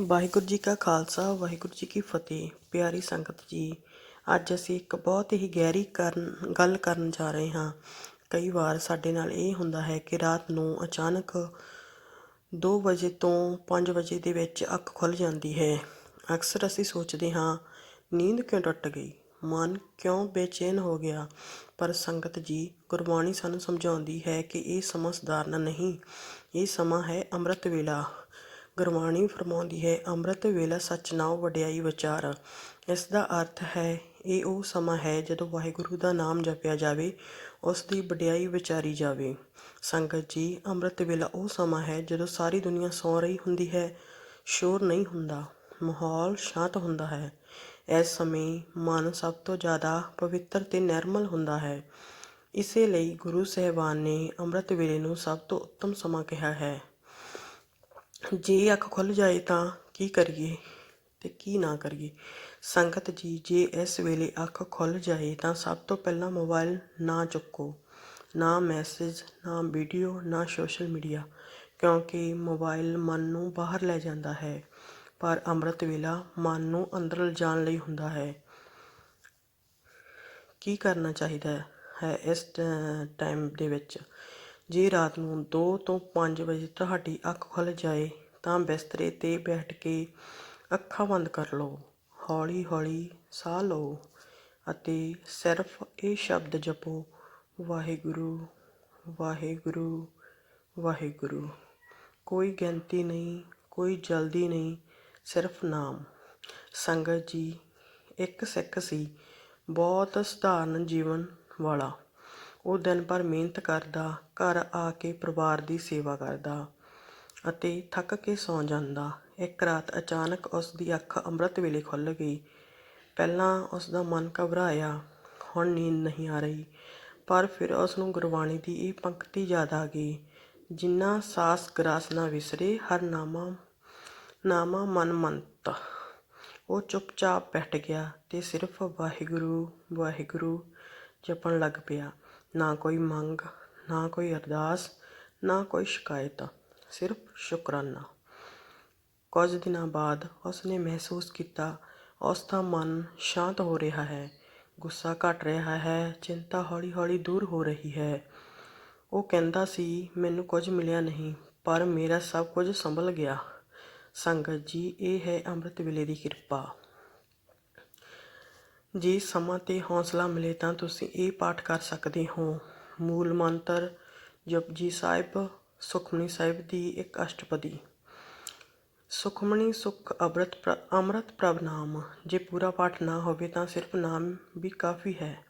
ਵਾਹਿਗੁਰੂ ਜੀ ਕਾ ਖਾਲਸਾ, ਵਾਹਿਗੁਰੂ ਜੀ ਕੀ ਫਤਿਹ। ਪਿਆਰੀ ਸੰਗਤ ਜੀ, ਅੱਜ ਅਸੀਂ ਇੱਕ ਬਹੁਤ ਹੀ ਗਹਿਰੀ ਕਰਨ, ਗੱਲ ਕਰਨ ਜਾ ਰਹੇ ਹਾਂ। ਕਈ ਵਾਰ ਸਾਡੇ ਨਾਲ ਇਹ ਹੁੰਦਾ ਹੈ ਕਿ ਰਾਤ ਨੂੰ ਅਚਾਨਕ 2 ਵਜੇ ਤੋਂ 5 ਵਜੇ ਦੇ ਵਿੱਚ ਅੱਖ ਖੁੱਲ ਜਾਂਦੀ ਹੈ। ਅਕਸਰ ਅਸੀਂ ਸੋਚਦੇ ਹਾਂ, ਨੀਂਦ ਕਿਉਂ ਟੁੱਟ ਗਈ? ਮਨ ਕਿਉਂ ਬੇਚੈਨ ਹੋ ਗਿਆ? ਪਰ ਸੰਗਤ ਜੀ, ਗੁਰਬਾਣੀ ਸਾਨੂੰ ਸਮਝਾਉਂਦੀ ਹੈ ਕਿ ਇਹ ਸਮਾਂ ਸਧਾਰਨ ਨਹੀਂ। ਇਹ ਸਮਾਂ ਹੈ ਅੰਮ੍ਰਿਤ ਵੇਲਾ। ਗੁਰਬਾਣੀ ਫਰਮਾਉਂਦੀ ਹੈ, ਅੰਮ੍ਰਿਤ ਵੇਲਾ ਸੱਚ ਨਾਉ ਵਡਿਆਈ ਵਿਚਾਰ। ਇਸ ਦਾ ਅਰਥ ਹੈ, ਇਹ ਉਹ ਸਮਾਂ ਹੈ ਜਦੋਂ ਵਾਹਿਗੁਰੂ ਦਾ ਨਾਮ ਜਪਿਆ ਜਾਵੇ, ਉਸ ਦੀ ਵਡਿਆਈ ਵਿਚਾਰੀ ਜਾਵੇ। ਸੰਗਤ ਜੀ, ਅੰਮ੍ਰਿਤ ਵੇਲਾ ਉਹ ਸਮਾਂ ਹੈ ਜਦੋਂ ਸਾਰੀ ਦੁਨੀਆ ਸੌ ਰਹੀ ਹੁੰਦੀ ਹੈ, ਸ਼ੋਰ ਨਹੀਂ ਹੁੰਦਾ, ਮਾਹੌਲ ਸ਼ਾਂਤ ਹੁੰਦਾ ਹੈ। ਇਸ ਸਮੇਂ ਮਨ ਸਭ ਤੋਂ ਜ਼ਿਆਦਾ ਪਵਿੱਤਰ ਤੇ ਨਿਰਮਲ ਹੁੰਦਾ ਹੈ। ਇਸੇ ਲਈ ਗੁਰੂ ਸਾਹਿਬਾਨ ਨੇ ਅੰਮ੍ਰਿਤ ਵੇਲੇ ਨੂੰ ਸਭ ਤੋਂ ਉੱਤਮ ਸਮਾਂ ਕਿਹਾ ਹੈ। ਜੇ ਅੱਖ ਖੁੱਲ ਜਾਏ ਤਾਂ ਕੀ ਕਰੀਏ ਤੇ ਕੀ ਨਾ ਕਰੀਏ? ਸੰਗਤ ਜੀ, ਜੇ ਇਸ ਵੇਲੇ ਅੱਖ ਖੁੱਲ ਜਾਏ ਤਾਂ ਸਭ ਤੋਂ ਪਹਿਲਾਂ ਮੋਬਾਈਲ ਨਾ ਚੁੱਕੋ, ਨਾ ਮੈਸੇਜ, ਨਾ ਵੀਡੀਓ, ਨਾ ਸੋਸ਼ਲ ਮੀਡੀਆ, ਕਿਉਂਕਿ ਮੋਬਾਈਲ ਮਨ ਨੂੰ ਬਾਹਰ ਲੈ ਜਾਂਦਾ ਹੈ, ਪਰ ਅੰਮ੍ਰਿਤ ਵੇਲਾ ਮਨ ਨੂੰ ਅੰਦਰ ਲਿਜਾਣ ਲਈ ਹੁੰਦਾ ਹੈ। ਕੀ ਕਰਨਾ ਚਾਹੀਦਾ ਹੈ ਇਸ ਟਾਈਮ ਦੇ ਵਿੱਚ? ਜੇ ਰਾਤ ਨੂੰ ਦੋ ਤੋਂ ਪੰਜ ਵਜੇ ਤੁਹਾਡੀ ਅੱਖ ਖੁੱਲ੍ਹ ਜਾਏ, ਤਾਂ ਬਿਸਤਰੇ ਤੇ ਬੈਠ ਕੇ ਅੱਖਾਂ ਬੰਦ ਕਰ ਲਓ ਹੌਲੀ ਹੌਲੀ ਸਾਹ ਲਓ ਅਤੇ ਸਿਰਫ ਇਹ ਸ਼ਬਦ ਜਪੋ, ਵਾਹਿਗੁਰੂ ਵਾਹਿਗੁਰੂ ਵਾਹਿਗੁਰੂ। ਕੋਈ ਗਿਣਤੀ ਨਹੀਂ, ਕੋਈ ਜਲਦੀ ਨਹੀਂ, ਸਿਰਫ ਨਾਮ। ਸੰਗਤ ਜੀ, ਇੱਕ ਸਿੱਖ ਸੀ, ਬਹੁਤ ਸਧਾਰਨ ਜੀਵਨ ਵਾਲਾ। ਉਹ ਦਿਨ ਭਰ ਮਿਹਨਤ ਕਰਦਾ, ਘਰ ਆ ਕੇ ਪਰਿਵਾਰ ਦੀ ਸੇਵਾ ਕਰਦਾ ਅਤੇ ਥੱਕ ਕੇ ਸੌਂ ਜਾਂਦਾ। ਇੱਕ ਰਾਤ ਅਚਾਨਕ ਉਸ ਦੀ ਅੱਖ ਅੰਮ੍ਰਿਤ ਵੇਲੇ ਖੁੱਲ੍ਹ ਗਈ। ਪਹਿਲਾਂ ਉਸ ਦਾ ਮਨ ਘਬਰਾਇਆ, ਹੁਣ ਨੀਂਦ ਨਹੀਂ ਆ ਰਹੀ, ਪਰ ਫਿਰ ਉਸ ਨੂੰ ਗੁਰਬਾਣੀ ਦੀ ਇਹ ਪੰਕਤੀ ਯਾਦ ਆ ਗਈ, ਜਿੰਨਾ ਸਾਸ ਗਰਾਸ ਨਾ ਵਿਸਰੇ, ਹਰ ਨਾਮਾ ਨਾਮਾ ਮਨ ਮੰਤ। ਉਹ ਚੁੱਪਚਾਪ ਬੈਠ ਗਿਆ ਤੇ ਸਿਰਫ ਵਾਹਿਗੁਰੂ ਵਾਹਿਗੁਰੂ ਜਪਣ ਲੱਗ ਪਿਆ। ਨਾ ਕੋਈ ਮੰਗ ਨਾ ਕੋਈ ਅਰਦਾਸ ਨਾ ਕੋਈ ਸ਼ਿਕਾਇਤ ਸਿਰਫ ਸ਼ੁਕਰਾਨਾ ਕੁਝ ਦਿਨਾਂ ਬਾਅਦ ਉਸ ਨੇ ਮਹਿਸੂਸ ਕੀਤਾ ਉਸ ਦਾ ਮਨ ਸ਼ਾਂਤ ਹੋ ਰਿਹਾ ਹੈ ਗੁੱਸਾ ਘਟ ਰਿਹਾ ਹੈ ਚਿੰਤਾ ਹੌਲੀ-ਹੌਲੀ ਦੂਰ ਹੋ ਰਹੀ ਹੈ ਉਹ ਕਹਿੰਦਾ ਸੀ ਮੈਨੂੰ ਕੁਝ ਮਿਲਿਆ ਨਹੀਂ ਪਰ ਮੇਰਾ ਸਭ ਕੁਝ ਸੰਭਲ ਗਿਆ ਸੰਗਤ ਜੀ ਇਹ ਹੈ ਅੰਮ੍ਰਿਤ ਵੇਲੇ ਦੀ ਕਿਰਪਾ ਜੇ ਸਮਾਂ ਤੇ ਹੌਂਸਲਾ ਮਿਲੇ ਤਾਂ ਤੁਸੀਂ ਇਹ ਪਾਠ ਕਰ ਸਕਦੇ ਹੋ। ਮੂਲ ਮੰਤਰ, ਜਪਜੀ ਸਾਹਿਬ, ਸੁਖਮਨੀ ਸਾਹਿਬ ਦੀ ਇੱਕ ਅਸ਼ਟਪਦੀ। ਸੁਖਮਣੀ ਸੁਖ ਅੰਮ੍ਰਿਤ ਅੰਮ੍ਰਿਤ ਪ੍ਰਭ ਨਾਮ। ਜੇ ਪੂਰਾ ਪਾਠ ਨਾ ਹੋਵੇ ਤਾਂ ਸਿਰਫ ਨਾਮ ਵੀ ਕਾਫੀ ਹੈ।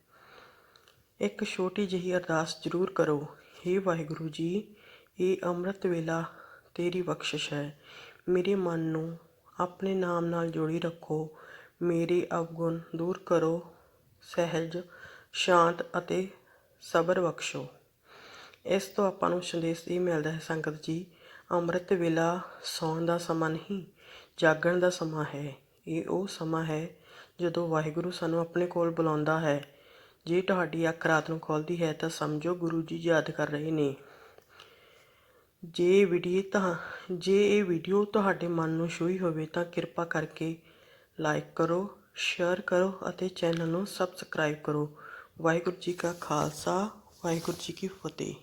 ਇੱਕ ਛੋਟੀ ਜਿਹੀ ਅਰਦਾਸ ਜ਼ਰੂਰ ਕਰੋ। हे ਵਾਹਿਗੁਰੂ ਜੀ, ਇਹ ਅੰਮ੍ਰਿਤ ਵੇਲਾ ਤੇਰੀ ਬਖਸ਼ਿਸ਼ ਹੈ। ਮੇਰੇ ਮਨ ਨੂੰ ਆਪਣੇ ਨਾਮ ਨਾਲ ਜੋੜੀ ਰੱਖੋ। ਮੇਰੇ ਅਵਗੁਣ ਦੂਰ ਕਰੋ, ਸਹਿਜ, ਸ਼ਾਂਤ ਅਤੇ ਸਬਰ ਬਖਸ਼ੋ। ਇਸ ਤੋਂ ਆਪਾਂ ਨੂੰ ਸੰਦੇਸ਼ ਇਹ ਮਿਲਦਾ ਹੈ, ਸੰਗਤ ਜੀ, ਅੰਮ੍ਰਿਤ ਵੇਲਾ ਸੌਣ ਦਾ ਸਮਾਂ ਨਹੀਂ, ਜਾਗਣ ਦਾ ਸਮਾਂ ਹੈ। ਇਹ ਉਹ ਸਮਾਂ ਹੈ ਜਦੋਂ ਵਾਹਿਗੁਰੂ ਸਾਨੂੰ ਆਪਣੇ ਕੋਲ ਬੁਲਾਉਂਦਾ ਹੈ। ਜੇ ਤੁਹਾਡੀ ਅੱਖ ਰਾਤ ਨੂੰ ਖੁੱਲਦੀ ਹੈ ਤਾਂ ਸਮਝੋ ਗੁਰੂ ਜੀ ਯਾਦ ਕਰ ਰਹੇ ਨੇ। ਜੇ ਵੀਡੀਓ ਤਾਂ, ਜੇ ਇਹ ਵੀਡੀਓ ਤੁਹਾਡੇ ਮਨ ਨੂੰ ਛੂਈ ਹੋਵੇ ਤਾਂ ਕਿਰਪਾ ਕਰਕੇ ਲਾਈਕ ਕਰੋ, ਸ਼ੇਅਰ ਕਰੋ ਅਤੇ ਚੈਨਲ ਨੂੰ ਸਬਸਕ੍ਰਾਈਬ ਕਰੋ। ਵਾਹਿਗੁਰੂ ਜੀ ਕਾ ਖਾਲਸਾ, ਵਾਹਿਗੁਰੂ ਜੀ ਕੀ ਫਤਿਹ।